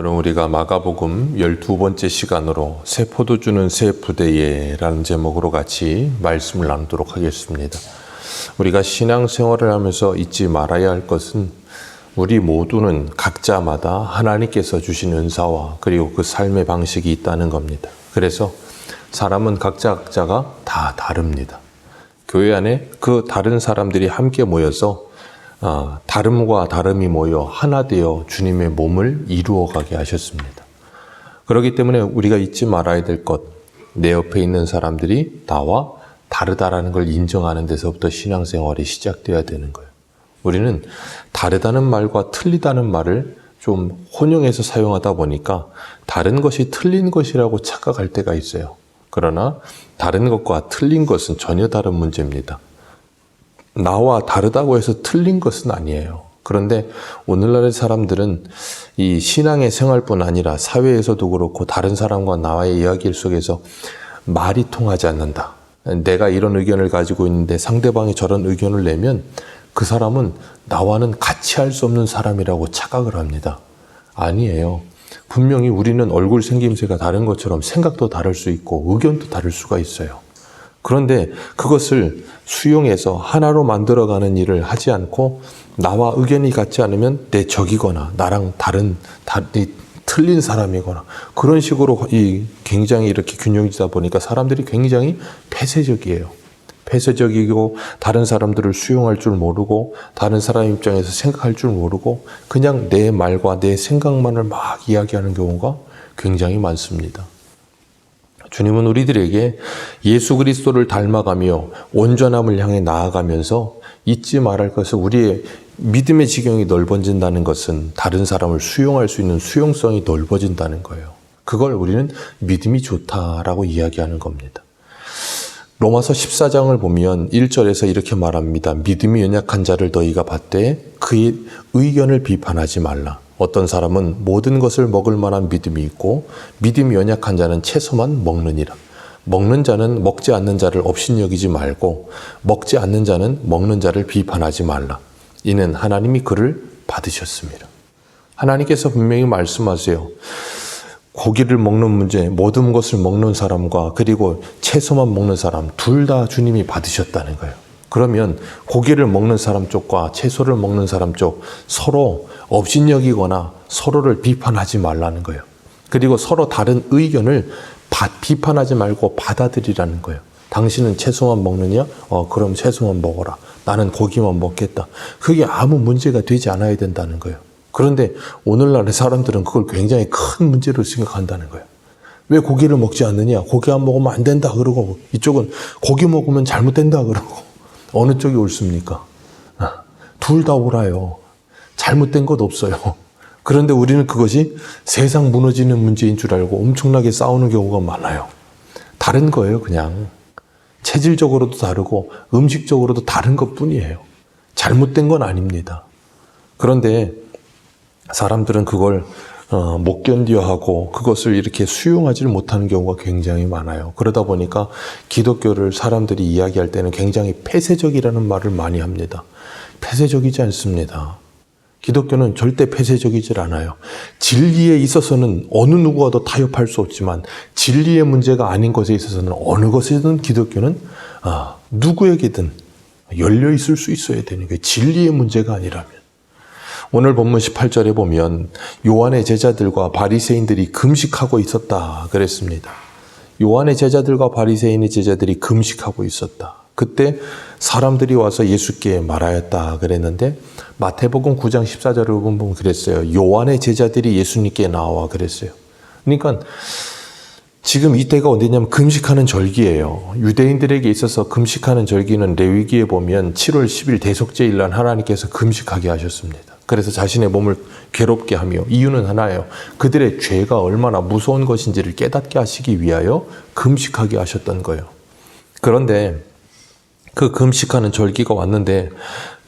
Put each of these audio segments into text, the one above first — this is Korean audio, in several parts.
여러분 우리가 마가복음 12번째 시간으로 새 포도 주는 새 부대에 라는 제목으로 같이 말씀을 나누도록 하겠습니다. 우리가 신앙생활을 하면서 잊지 말아야 할 것은 우리 모두는 각자마다 하나님께서 주신 은사와 그리고 그 삶의 방식이 있다는 겁니다. 그래서 사람은 각자 각자가 다 다릅니다. 교회 안에 그 다른 사람들이 함께 모여서 아, 다름과 다름이 모여 하나 되어 주님의 몸을 이루어가게 하셨습니다. 그렇기 때문에 우리가 잊지 말아야 될 것, 내 옆에 있는 사람들이 나와 다르다라는 걸 인정하는 데서부터 신앙생활이 시작되어야 되는 거예요. 우리는 다르다는 말과 틀리다는 말을 좀 혼용해서 사용하다 보니까 다른 것이 틀린 것이라고 착각할 때가 있어요. 그러나 다른 것과 틀린 것은 전혀 다른 문제입니다. 나와 다르다고 해서 틀린 것은 아니에요. 그런데 오늘날의 사람들은 이 신앙의 생활뿐 아니라 사회에서도 그렇고 다른 사람과 나와의 이야기 속에서 말이 통하지 않는다. 내가 이런 의견을 가지고 있는데 상대방이 저런 의견을 내면 그 사람은 나와는 같이 할 수 없는 사람이라고 착각을 합니다. 아니에요. 분명히 우리는 얼굴 생김새가 다른 것처럼 생각도 다를 수 있고 의견도 다를 수가 있어요. 그런데 그것을 수용해서 하나로 만들어가는 일을 하지 않고 나와 의견이 같지 않으면 내 적이거나 나랑 다른 다, 틀린 사람이거나 그런 식으로 이 굉장히 이렇게 균형지다 보니까 사람들이 굉장히 폐쇄적이에요. 폐쇄적이고 다른 사람들을 수용할 줄 모르고 다른 사람 입장에서 생각할 줄 모르고 그냥 내 말과 내 생각만을 막 이야기하는 경우가 굉장히 많습니다. 주님은 우리들에게 예수 그리스도를 닮아가며 온전함을 향해 나아가면서 잊지 말할 것은 우리의 믿음의 지경이 넓어진다는 것은 다른 사람을 수용할 수 있는 수용성이 넓어진다는 거예요. 그걸 우리는 믿음이 좋다라고 이야기하는 겁니다. 로마서 14장을 보면 1절에서 이렇게 말합니다. 믿음이 연약한 자를 너희가 받되 그의 의견을 비판하지 말라. 어떤 사람은 모든 것을 먹을 만한 믿음이 있고 믿음이 연약한 자는 채소만 먹느니라. 먹는 자는 먹지 않는 자를 업신여기지 말고 먹지 않는 자는 먹는 자를 비판하지 말라. 이는 하나님이 그를 받으셨습니다. 하나님께서 분명히 말씀하세요. 고기를 먹는 문제, 모든 것을 먹는 사람과 그리고 채소만 먹는 사람 둘 다 주님이 받으셨다는 거예요. 그러면 고기를 먹는 사람 쪽과 채소를 먹는 사람 쪽 서로 업신여기거나 서로를 비판하지 말라는 거예요. 그리고 서로 다른 의견을 비판하지 말고 받아들이라는 거예요. 당신은 채소만 먹느냐? 어, 그럼 채소만 먹어라. 나는 고기만 먹겠다. 그게 아무 문제가 되지 않아야 된다는 거예요. 그런데 오늘날의 사람들은 그걸 굉장히 큰 문제로 생각한다는 거예요. 왜 고기를 먹지 않느냐? 고기 안 먹으면 안 된다. 그러고 이쪽은 고기 먹으면 잘못된다. 그러고 어느 쪽이 옳습니까? 둘 다 옳아요. 잘못된 것 없어요. 그런데 우리는 그것이 세상 무너지는 문제인 줄 알고 엄청나게 싸우는 경우가 많아요. 다른 거예요, 그냥. 체질적으로도 다르고 음식적으로도 다른 것 뿐이에요. 잘못된 건 아닙니다. 그런데 사람들은 그걸 어, 못 견뎌 하고 그것을 이렇게 수용하지를 못하는 경우가 굉장히 많아요. 그러다 보니까 기독교를 사람들이 이야기할 때는 굉장히 폐쇄적이라는 말을 많이 합니다. 폐쇄적이지 않습니다. 기독교는 절대 폐쇄적이질 않아요. 진리에 있어서는 어느 누구와도 타협할 수 없지만 진리의 문제가 아닌 것에 있어서는 어느 것이든 기독교는 아, 누구에게든 열려 있을 수 있어야 되는 게 진리의 문제가 아니라면. 오늘 본문 18절에 보면 요한의 제자들과 바리새인들이 금식하고 있었다 그랬습니다. 요한의 제자들과 바리새인의 제자들이 금식하고 있었다. 그때 사람들이 와서 예수께 말하였다 그랬는데 마태복음 9장 14절을 보면 그랬어요. 요한의 제자들이 예수님께 나와 그랬어요. 그러니까 지금 이때가 어디냐면 금식하는 절기예요. 유대인들에게 있어서 금식하는 절기는 레위기에 보면 7월 10일 대속제일 날 하나님께서 금식하게 하셨습니다. 그래서 자신의 몸을 괴롭게 하며 이유는 하나예요. 그들의 죄가 얼마나 무서운 것인지를 깨닫게 하시기 위하여 금식하게 하셨던 거예요. 그런데 그 금식하는 절기가 왔는데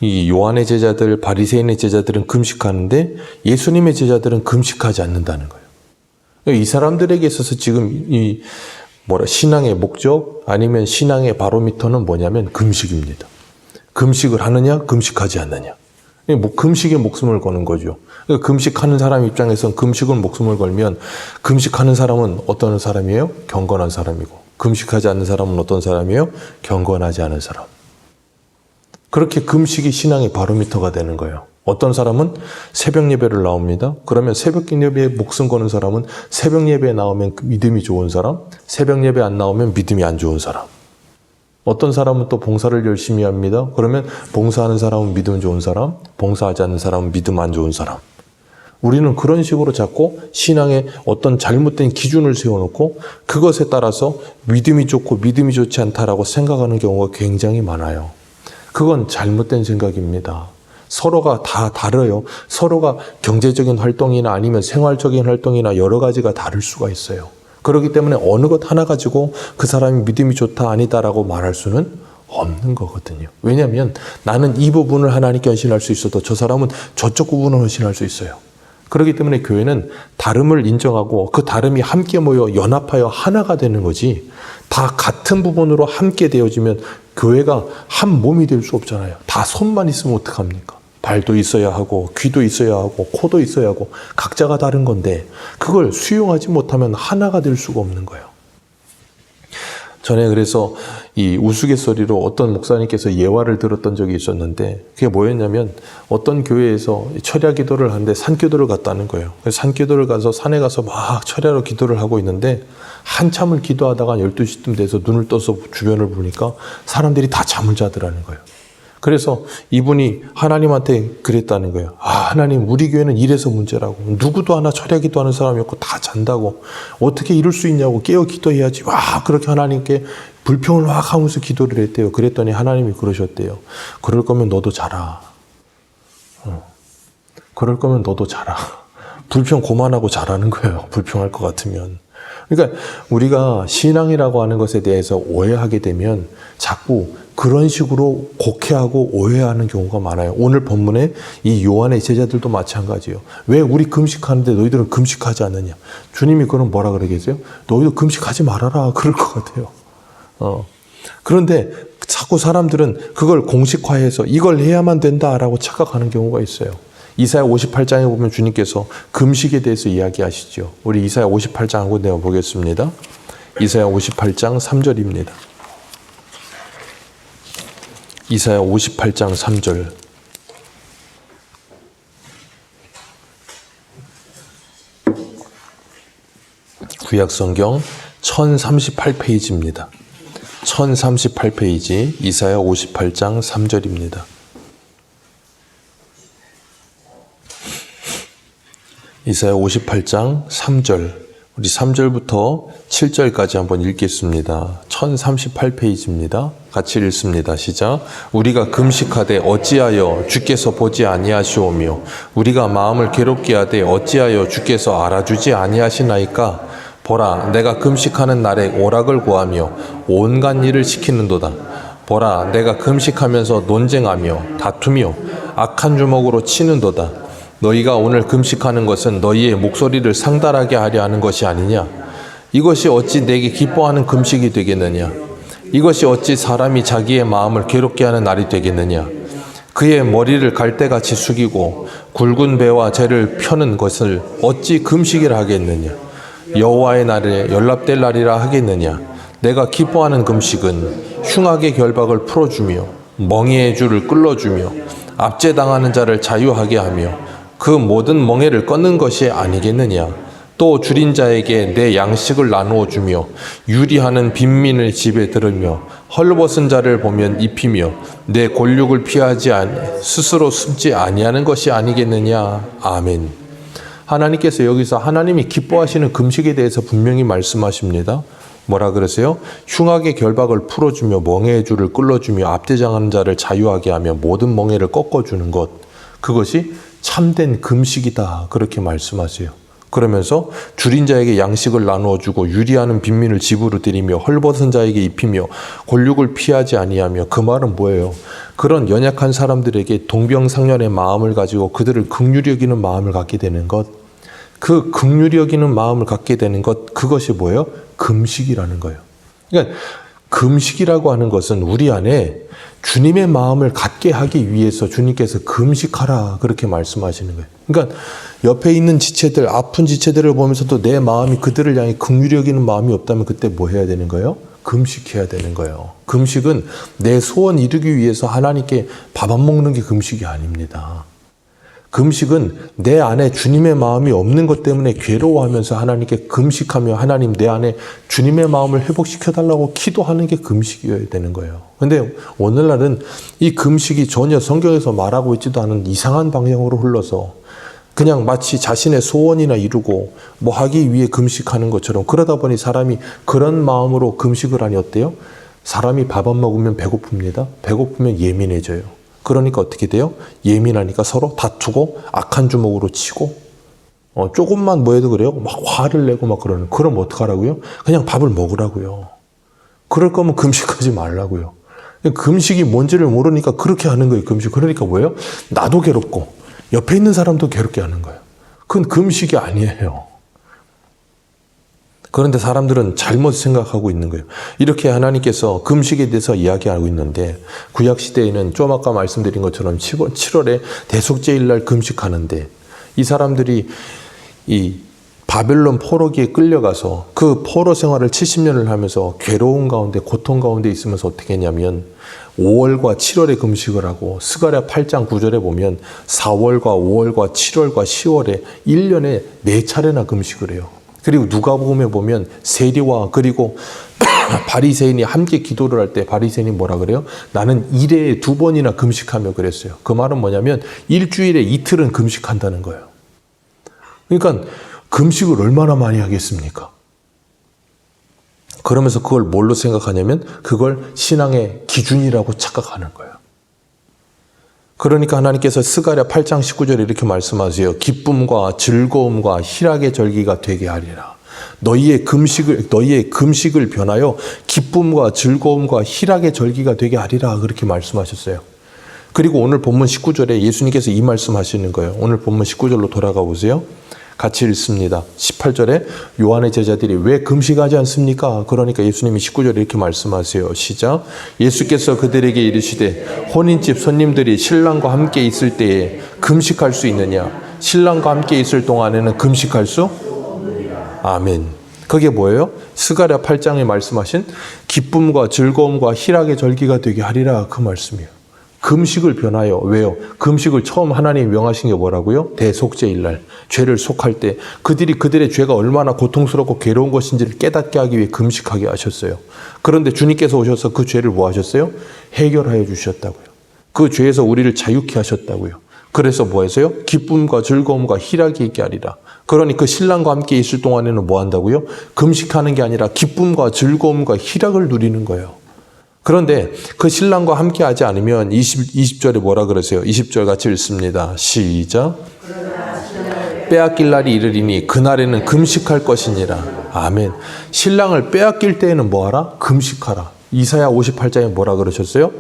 이 요한의 제자들, 바리새인의 제자들은 금식하는데 예수님의 제자들은 금식하지 않는다는 거예요. 이 사람들에게 있어서 지금 이 뭐라 신앙의 목적 아니면 신앙의 바로미터는 뭐냐면 금식입니다. 금식을 하느냐, 금식하지 않느냐. 뭐 금식에 목숨을 거는 거죠. 그러니까 금식하는 사람 입장에선 금식은 목숨을 걸면 금식하는 사람은 어떤 사람이에요? 경건한 사람이고 금식하지 않는 사람은 어떤 사람이에요? 경건하지 않은 사람. 그렇게 금식이 신앙의 바로미터가 되는 거예요. 어떤 사람은 새벽 예배를 나옵니다. 그러면 새벽 예배에 목숨 거는 사람은 새벽 예배에 나오면 믿음이 좋은 사람, 새벽 예배 안 나오면 믿음이 안 좋은 사람. 어떤 사람은 또 봉사를 열심히 합니다. 그러면 봉사하는 사람은 믿음 좋은 사람, 봉사하지 않는 사람은 믿음 안 좋은 사람. 우리는 그런 식으로 자꾸 신앙에 어떤 잘못된 기준을 세워놓고 그것에 따라서 믿음이 좋고 믿음이 좋지 않다라고 생각하는 경우가 굉장히 많아요. 그건 잘못된 생각입니다. 서로가 다 다르요. 서로가 경제적인 활동이나 아니면 생활적인 활동이나 여러 가지가 다를 수가 있어요. 그렇기 때문에 어느 것 하나 가지고 그 사람이 믿음이 좋다 아니다라고 말할 수는 없는 거거든요. 왜냐하면 나는 이 부분을 하나님께 헌신할 수 있어도 저 사람은 저쪽 부분을 헌신할 수 있어요. 그렇기 때문에 교회는 다름을 인정하고 그 다름이 함께 모여 연합하여 하나가 되는 거지 다 같은 부분으로 함께 되어지면 교회가 한 몸이 될 수 없잖아요. 다 손만 있으면 어떡합니까? 발도 있어야 하고 귀도 있어야 하고 코도 있어야 하고 각자가 다른 건데 그걸 수용하지 못하면 하나가 될 수가 없는 거예요. 전에 그래서 이 우스갯소리로 어떤 목사님께서 예화를 들었던 적이 있었는데 그게 뭐였냐면 어떤 교회에서 철야 기도를 하는데 산 기도를 갔다는 거예요. 산 기도를 가서 산에 가서 막 철야로 기도를 하고 있는데 한참을 기도하다가 12시쯤 돼서 눈을 떠서 주변을 보니까 사람들이 다 잠을 자더라는 거예요. 그래서 이분이 하나님한테 그랬다는 거예요. 아, 하나님, 우리 교회는 이래서 문제라고. 누구도 하나 철야 기도하는 사람이 없고 다 잔다고. 어떻게 이럴 수 있냐고 깨어 기도해야지. 와, 그렇게 하나님께 불평을 막 하면서 기도를 했대요. 그랬더니 하나님이 그러셨대요. 그럴 거면 너도 자라. 어. 그럴 거면 너도 자라. 불평 고만하고 자라는 거예요. 불평할 것 같으면. 그러니까 우리가 신앙이라고 하는 것에 대해서 오해하게 되면 자꾸 그런 식으로 곡해하고 오해하는 경우가 많아요. 오늘 본문에 이 요한의 제자들도 마찬가지예요. 왜 우리 금식하는데 너희들은 금식하지 않느냐? 주님이 그럼 뭐라 그러겠어요? 너희도 금식하지 말아라. 그럴 것 같아요. 어. 그런데 자꾸 사람들은 그걸 공식화해서 이걸 해야만 된다라고 착각하는 경우가 있어요. 이사야 58장에 보면 주님께서 금식에 대해서 이야기하시죠. 우리 이사야 58장 한번 내어 보겠습니다. 이사야 58장 3절입니다. 이사야 58장 3절. 구약 성경 1038페이지입니다. 1038페이지 이사야 58장 3절입니다. 이사야 58장 3절. 우리 3절부터 7절까지 한번 읽겠습니다. 1038페이지입니다. 같이 읽습니다. 시작. 우리가 금식하되 어찌하여 주께서 보지 아니하시오며 우리가 마음을 괴롭게 하되 어찌하여 주께서 알아주지 아니하시나이까 보라 내가 금식하는 날에 오락을 구하며 온갖 일을 시키는도다. 보라 내가 금식하면서 논쟁하며 다투며 악한 주먹으로 치는도다. 너희가 오늘 금식하는 것은 너희의 목소리를 상달하게 하려 하는 것이 아니냐? 이것이 어찌 내게 기뻐하는 금식이 되겠느냐? 이것이 어찌 사람이 자기의 마음을 괴롭게 하는 날이 되겠느냐? 그의 머리를 갈대같이 숙이고 굵은 배와 재를 펴는 것을 어찌 금식이라 하겠느냐? 여호와의 날에 연락될 날이라 하겠느냐? 내가 기뻐하는 금식은 흉악의 결박을 풀어주며 멍에의 줄을 끌어주며 압제당하는 자를 자유하게 하며 그 모든 멍에를 꺾는 것이 아니겠느냐? 또 줄인 자에게 내 양식을 나누어 주며 유리하는 빈민을 집에 들으며 헐벗은 자를 보면 입히며 내 골육을 피하지 아니 스스로 숨지 아니하는 것이 아니겠느냐? 아멘. 하나님께서 여기서 하나님이 기뻐하시는 금식에 대해서 분명히 말씀하십니다. 뭐라 그러세요? 흉악의 결박을 풀어주며 멍에의 줄을 끌어주며 압대장하는 자를 자유하게 하며 모든 멍에를 꺾어주는 것. 그것이 참된 금식이다. 그렇게 말씀하세요. 그러면서 줄인 자에게 양식을 나누어 주고 유리하는 빈민을 집으로 들이며 헐벗은 자에게 입히며 골육을 피하지 아니하며 그 말은 뭐예요? 그런 연약한 사람들에게 동병상련의 마음을 가지고 그들을 극률히 여기는 마음을 갖게 되는 것. 그 극률히 여기는 마음을 갖게 되는 것 그것이 뭐예요? 금식이라는 거예요. 그러니까 금식이라고 하는 것은 우리 안에 주님의 마음을 갖게 하기 위해서 주님께서 금식하라 그렇게 말씀하시는 거예요. 그러니까 옆에 있는 지체들 아픈 지체들을 보면서도 내 마음이 그들을 향해 긍휼히 여기는 마음이 없다면 그때 뭐 해야 되는 거예요? 금식해야 되는 거예요. 금식은 내 소원 이루기 위해서 하나님께 밥 안 먹는 게 금식이 아닙니다. 금식은 내 안에 주님의 마음이 없는 것 때문에 괴로워하면서 하나님께 금식하며 하나님 내 안에 주님의 마음을 회복시켜 달라고 기도하는 게 금식이어야 되는 거예요. 근데 오늘날은 이 금식이 전혀 성경에서 말하고 있지도 않은 이상한 방향으로 흘러서 그냥 마치 자신의 소원이나 이루고 뭐 하기 위해 금식하는 것처럼 그러다 보니 사람이 그런 마음으로 금식을 하니 어때요? 사람이 밥 안 먹으면 배고픕니다. 배고프면 예민해져요. 그러니까 어떻게 돼요? 예민하니까 서로 다투고 악한 주먹으로 치고 어, 조금만 뭐 해도 그래요? 막 화를 내고 막 그러는. 그럼 어떡하라고요? 그냥 밥을 먹으라고요. 그럴 거면 금식하지 말라고요. 금식이 뭔지를 모르니까 그렇게 하는 거예요, 금식. 그러니까 뭐예요? 나도 괴롭고, 옆에 있는 사람도 괴롭게 하는 거예요. 그건 금식이 아니에요. 그런데 사람들은 잘못 생각하고 있는 거예요. 이렇게 하나님께서 금식에 대해서 이야기하고 있는데 구약 시대에는 좀 아까 말씀드린 것처럼 7월에 대속제일 날 금식하는데 이 사람들이 이 바벨론 포로기에 끌려가서 그 포로 생활을 70년을 하면서 괴로운 가운데 고통 가운데 있으면서 어떻게 했냐면 5월과 7월에 금식을 하고 스가랴 8장 9절에 보면 4월과 5월과 7월과 10월에 1년에 4차례나 금식을 해요. 그리고 누가 보면 보면 세리와 그리고 바리새인이 함께 기도를 할 때 바리새인이 뭐라 그래요? 나는 일에 두 번이나 금식하며 그랬어요. 그 말은 뭐냐면 일주일에 이틀은 금식한다는 거예요. 그러니까 금식을 얼마나 많이 하겠습니까? 그러면서 그걸 뭘로 생각하냐면 그걸 신앙의 기준이라고 착각하는 거예요. 그러니까 하나님께서 스가랴 8장 19절에 이렇게 말씀하세요. 기쁨과 즐거움과 희락의 절기가 되게 하리라. 너희의 금식을 너희의 금식을 변하여 기쁨과 즐거움과 희락의 절기가 되게 하리라 그렇게 말씀하셨어요. 그리고 오늘 본문 19절에 예수님께서 이 말씀하시는 거예요. 오늘 본문 19절로 돌아가 보세요. 같이 읽습니다. 18절에 요한의 제자들이 왜 금식하지 않습니까? 그러니까 예수님이 19절에 이렇게 말씀하세요. 시작. 예수께서 그들에게 이르시되 혼인집 손님들이 신랑과 함께 있을 때에 금식할 수 있느냐? 신랑과 함께 있을 동안에는 금식할 수? 아멘. 그게 뭐예요? 스가랴 8장에 말씀하신 기쁨과 즐거움과 희락의 절기가 되게 하리라 그 말씀이에요. 금식을 변하여 왜요? 금식을 처음 하나님이 명하신 게 뭐라고요? 대속죄일 날 죄를 속할 때 그들이 그들의 죄가 얼마나 고통스럽고 괴로운 것인지를 깨닫게 하기 위해 금식하게 하셨어요. 그런데 주님께서 오셔서 그 죄를 뭐 하셨어요? 해결하여 주셨다고요. 그 죄에서 우리를 자유케 하셨다고요. 그래서 뭐 했어요? 기쁨과 즐거움과 희락이 있게 하리라. 그러니 그 신랑과 함께 있을 동안에는 뭐 한다고요? 금식하는 게 아니라 기쁨과 즐거움과 희락을 누리는 거예요. 그런데 그 신랑과 함께 하지 않으면 20, 20절에 뭐라 그러세요? 20절 같이 읽습니다. 시작. 빼앗길 날이 이르리니 그날에는 금식할 것이니라. 아멘. 신랑을 빼앗길 때에는 뭐하라? 금식하라. 이사야 58장에 뭐라 그러셨어요?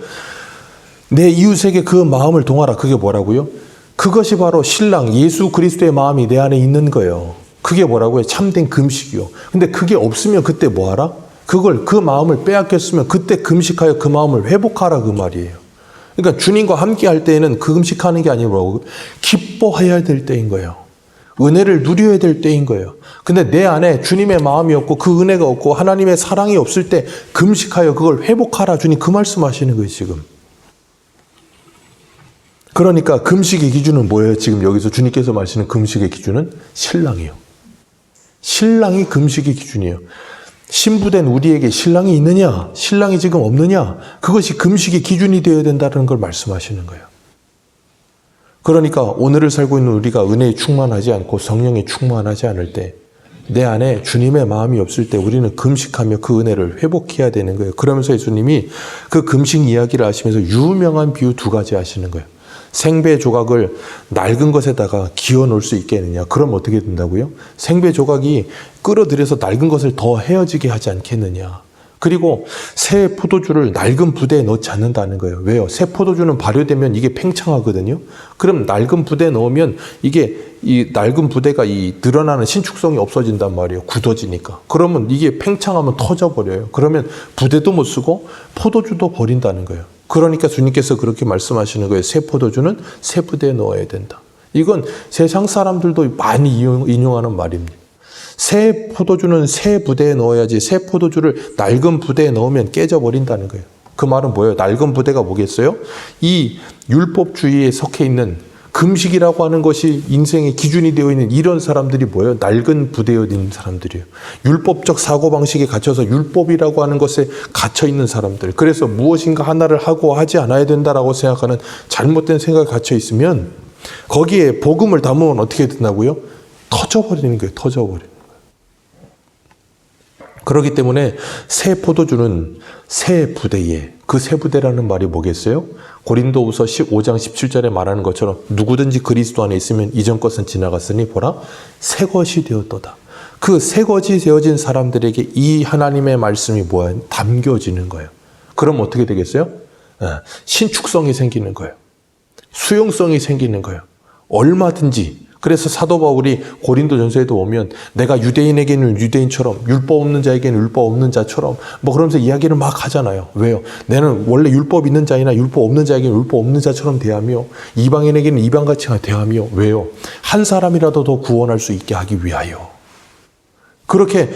내 이웃에게 그 마음을 동하라. 그게 뭐라고요? 그것이 바로 신랑 예수 그리스도의 마음이 내 안에 있는 거예요. 그게 뭐라고요? 참된 금식이요. 근데 그게 없으면 그때 뭐하라? 그걸 그 마음을 빼앗겼으면 그때 금식하여 그 마음을 회복하라 그 말이에요. 그러니까 주님과 함께 할 때에는 그 금식하는 게 아니고 기뻐해야 될 때인 거예요. 은혜를 누려야 될 때인 거예요. 근데 내 안에 주님의 마음이 없고 그 은혜가 없고 하나님의 사랑이 없을 때 금식하여 그걸 회복하라 주님 그 말씀하시는 거예요 지금. 그러니까 금식의 기준은 뭐예요? 지금 여기서 주님께서 말씀하시는 금식의 기준은 신랑이요. 신랑이 금식의 기준이에요. 신부된 우리에게 신랑이 있느냐, 신랑이 지금 없느냐, 그것이 금식의 기준이 되어야 된다는 걸 말씀하시는 거예요. 그러니까 오늘을 살고 있는 우리가 은혜에 충만하지 않고 성령에 충만하지 않을 때, 내 안에 주님의 마음이 없을 때 우리는 금식하며 그 은혜를 회복해야 되는 거예요. 그러면서 예수님이 그 금식 이야기를 하시면서 유명한 비유 두 가지 하시는 거예요. 생배 조각을 낡은 것에다가 기어 놓을 수 있겠느냐? 그럼 어떻게 된다고요? 생배 조각이 끌어들여서 낡은 것을 더 헤어지게 하지 않겠느냐? 그리고 새 포도주를 낡은 부대에 넣지 않는다는 거예요. 왜요? 새 포도주는 발효되면 이게 팽창하거든요. 그럼 낡은 부대에 넣으면 이게 이 낡은 부대가 이 드러나는 신축성이 없어진단 말이에요. 굳어지니까. 그러면 이게 팽창하면 터져버려요. 그러면 부대도 못 쓰고 포도주도 버린다는 거예요. 그러니까 주님께서 그렇게 말씀하시는 거예요. 새 포도주는 새 부대에 넣어야 된다. 이건 세상 사람들도 많이 인용하는 말입니다. 새 포도주는 새 부대에 넣어야지 새 포도주를 낡은 부대에 넣으면 깨져버린다는 거예요. 그 말은 뭐예요? 낡은 부대가 뭐겠어요? 이 율법주의에 속해 있는 금식이라고 하는 것이 인생의 기준이 되어 있는 이런 사람들이 뭐예요? 낡은 부대에 있는 사람들이에요. 율법적 사고방식에 갇혀서 율법이라고 하는 것에 갇혀 있는 사람들. 그래서 무엇인가 하나를 하고 하지 않아야 된다라고 생각하는 잘못된 생각에 갇혀 있으면 거기에 복음을 담으면 어떻게 된다고요? 터져버리는 거예요. 거예요. 그렇기 때문에 새 포도주는 새 부대에 그 새 부대라는 말이 뭐겠어요? 고린도후서 15장 17절에 말하는 것처럼 누구든지 그리스도 안에 있으면 이전 것은 지나갔으니 보라 새 것이 되었도다. 그 새 것이 되어진 사람들에게 이 하나님의 말씀이 뭐야? 담겨지는 거예요. 그럼 어떻게 되겠어요? 예, 신축성이 생기는 거예요. 수용성이 생기는 거예요. 얼마든지. 그래서 사도 바울이 고린도 전서에도 오면 내가 유대인에게는 유대인처럼 율법 없는 자에게는 율법 없는 자처럼 뭐 그러면서 이야기를 막 하잖아요. 왜요? 나는 원래 율법 있는 자이나 율법 없는 자에게는 율법 없는 자처럼 대하며 이방인에게는 이방같이 대하며 왜요? 한 사람이라도 더 구원할 수 있게 하기 위하여. 그렇게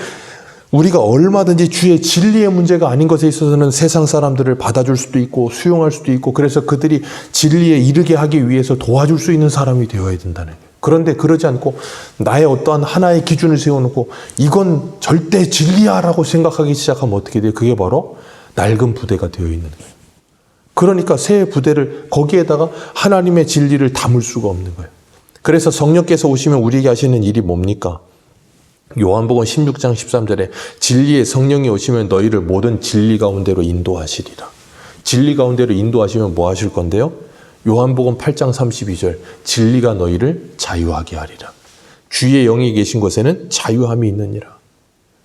우리가 얼마든지 주의 진리의 문제가 아닌 것에 있어서는 세상 사람들을 받아줄 수도 있고 수용할 수도 있고 그래서 그들이 진리에 이르게 하기 위해서 도와줄 수 있는 사람이 되어야 된다는. 그런데 그러지 않고 나의 어떠한 하나의 기준을 세워놓고 이건 절대 진리야라고 생각하기 시작하면 어떻게 돼요? 그게 바로 낡은 부대가 되어 있는 거예요. 그러니까 새 부대를 거기에다가 하나님의 진리를 담을 수가 없는 거예요. 그래서 성령께서 오시면 우리에게 하시는 일이 뭡니까? 요한복음 16장 13절에 진리의 성령이 오시면 너희를 모든 진리 가운데로 인도하시리라. 진리 가운데로 인도하시면 뭐 하실 건데요? 요한복음 8장 32절 진리가 너희를 자유하게 하리라. 주의 영이 계신 곳에는 자유함이 있느니라.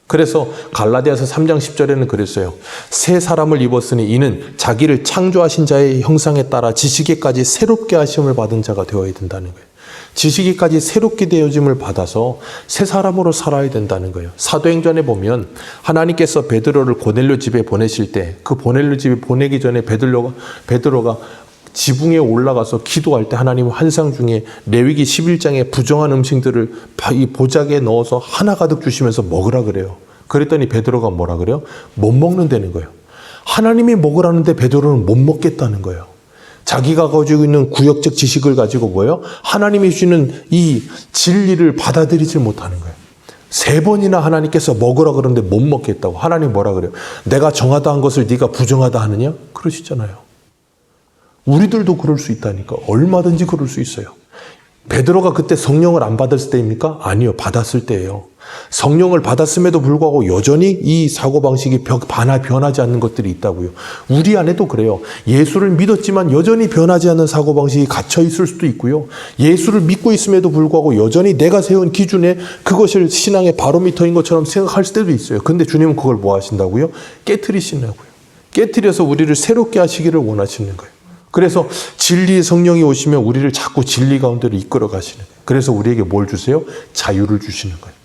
그래서 갈라디아서 3장 10절에는 그랬어요. 새 사람을 입었으니 이는 자기를 창조하신 자의 형상에 따라 지식에까지 새롭게 하심을 받은 자가 되어야 된다는 거예요. 지식이까지 새롭게 되어짐을 받아서 새 사람으로 살아야 된다는 거예요. 사도행전에 보면 하나님께서 베드로를 고넬료 집에 보내실 때 그 고넬료 집에 보내기 전에 베드로가 베드로가 지붕에 올라가서 기도할 때 하나님 환상 중에 레위기 11장에 부정한 음식들을 이 보자기에 넣어서 하나 가득 주시면서 먹으라 그래요. 그랬더니 베드로가 뭐라 그래요? 못 먹는다는 거예요. 하나님이 먹으라는데 베드로는 못 먹겠다는 거예요. 자기가 가지고 있는 구역적 지식을 가지고 뭐예요? 하나님이 주시는 이 진리를 받아들이지 못하는 거예요. 세 번이나 하나님께서 먹으라 그러는데 못 먹겠다고. 하나님 뭐라 그래요? 내가 정하다 한 것을 네가 부정하다 하느냐? 그러시잖아요. 우리들도 그럴 수 있다니까. 얼마든지 그럴 수 있어요. 베드로가 그때 성령을 안 받았을 때입니까? 아니요. 받았을 때예요. 성령을 받았음에도 불구하고 여전히 이 사고방식이 변화, 변하지 않는 것들이 있다고요. 우리 안에도 그래요. 예수를 믿었지만 여전히 변하지 않는 사고방식이 갇혀 있을 수도 있고요. 예수를 믿고 있음에도 불구하고 여전히 내가 세운 기준에 그것을 신앙의 바로미터인 것처럼 생각할 때도 있어요. 근데 주님은 그걸 뭐 하신다고요? 깨뜨리시냐고요. 깨뜨려서 우리를 새롭게 하시기를 원하시는 거예요. 그래서 진리의 성령이 오시면 우리를 자꾸 진리 가운데로 이끌어 가시는 거예요. 그래서 우리에게 뭘 주세요? 자유를 주시는 거예요.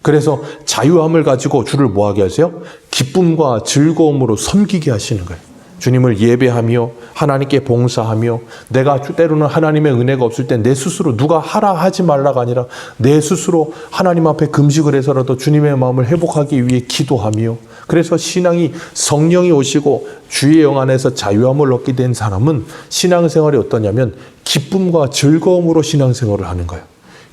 그래서 자유함을 가지고 주를 뭐하게 하세요? 기쁨과 즐거움으로 섬기게 하시는 거예요. 주님을 예배하며 하나님께 봉사하며 내가 때로는 하나님의 은혜가 없을 때 내 스스로 누가 하라 하지 말라가 아니라 내 스스로 하나님 앞에 금식을 해서라도 주님의 마음을 회복하기 위해 기도하며 그래서 신앙이 성령이 오시고 주의 영 안에서 자유함을 얻게 된 사람은 신앙생활이 어떠냐면 기쁨과 즐거움으로 신앙생활을 하는 거예요.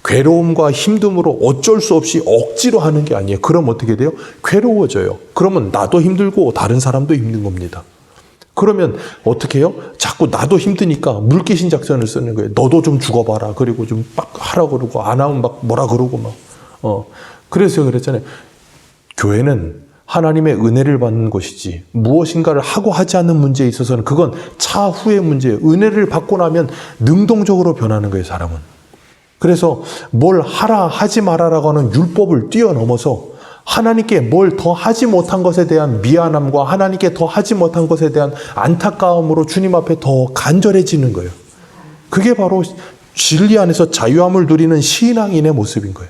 괴로움과 힘듦으로 어쩔 수 없이 억지로 하는 게 아니에요. 그럼 어떻게 돼요? 괴로워져요. 그러면 나도 힘들고 다른 사람도 힘든 겁니다. 그러면 어떻게 해요? 자꾸 나도 힘드니까 물귀신 작전을 쓰는 거예요. 너도 좀 죽어봐라. 그리고 좀 막 하라 그러고 안 하면 막 뭐라 그러고 막. 어. 그래서 그랬잖아요. 교회는 하나님의 은혜를 받는 곳이지 무엇인가를 하고 하지 않는 문제에 있어서는 그건 차후의 문제예요. 은혜를 받고 나면 능동적으로 변하는 거예요, 사람은. 그래서 뭘 하라 하지 말아라고 하는 율법을 뛰어넘어서 하나님께 뭘 더 하지 못한 것에 대한 미안함과 하나님께 더 하지 못한 것에 대한 안타까움으로 주님 앞에 더 간절해지는 거예요. 그게 바로 진리 안에서 자유함을 누리는 신앙인의 모습인 거예요.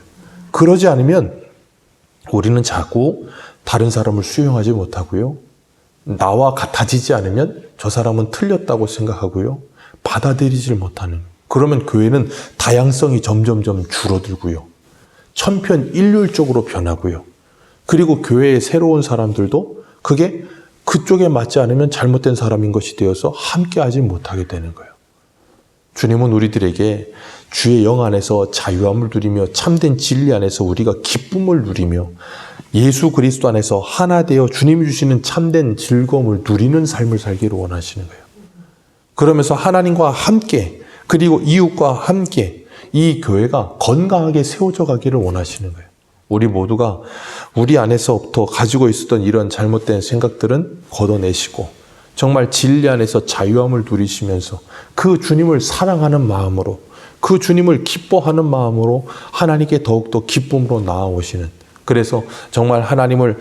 그러지 않으면 우리는 자꾸 다른 사람을 수용하지 못하고요. 나와 같아지지 않으면 저 사람은 틀렸다고 생각하고요. 받아들이질 못하는. 그러면 교회는 다양성이 점점점 줄어들고요. 천편 일률적으로 변하고요. 그리고 교회에 새로운 사람들도 그게 그쪽에 맞지 않으면 잘못된 사람인 것이 되어서 함께 하지 못하게 되는 거예요. 주님은 우리들에게 주의 영 안에서 자유함을 누리며 참된 진리 안에서 우리가 기쁨을 누리며 예수 그리스도 안에서 하나 되어 주님이 주시는 참된 즐거움을 누리는 삶을 살기를 원하시는 거예요. 그러면서 하나님과 함께 그리고 이웃과 함께 이 교회가 건강하게 세워져 가기를 원하시는 거예요. 우리 모두가 우리 안에서부터 가지고 있었던 이런 잘못된 생각들은 걷어내시고 정말 진리 안에서 자유함을 누리시면서 그 주님을 사랑하는 마음으로 그 주님을 기뻐하는 마음으로 하나님께 더욱더 기쁨으로 나아오시는 그래서 정말 하나님을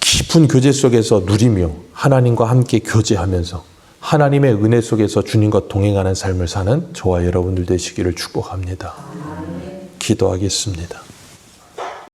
깊은 교제 속에서 누리며 하나님과 함께 교제하면서 하나님의 은혜 속에서 주님과 동행하는 삶을 사는 저와 여러분들 되시기를 축복합니다. 기도하겠습니다.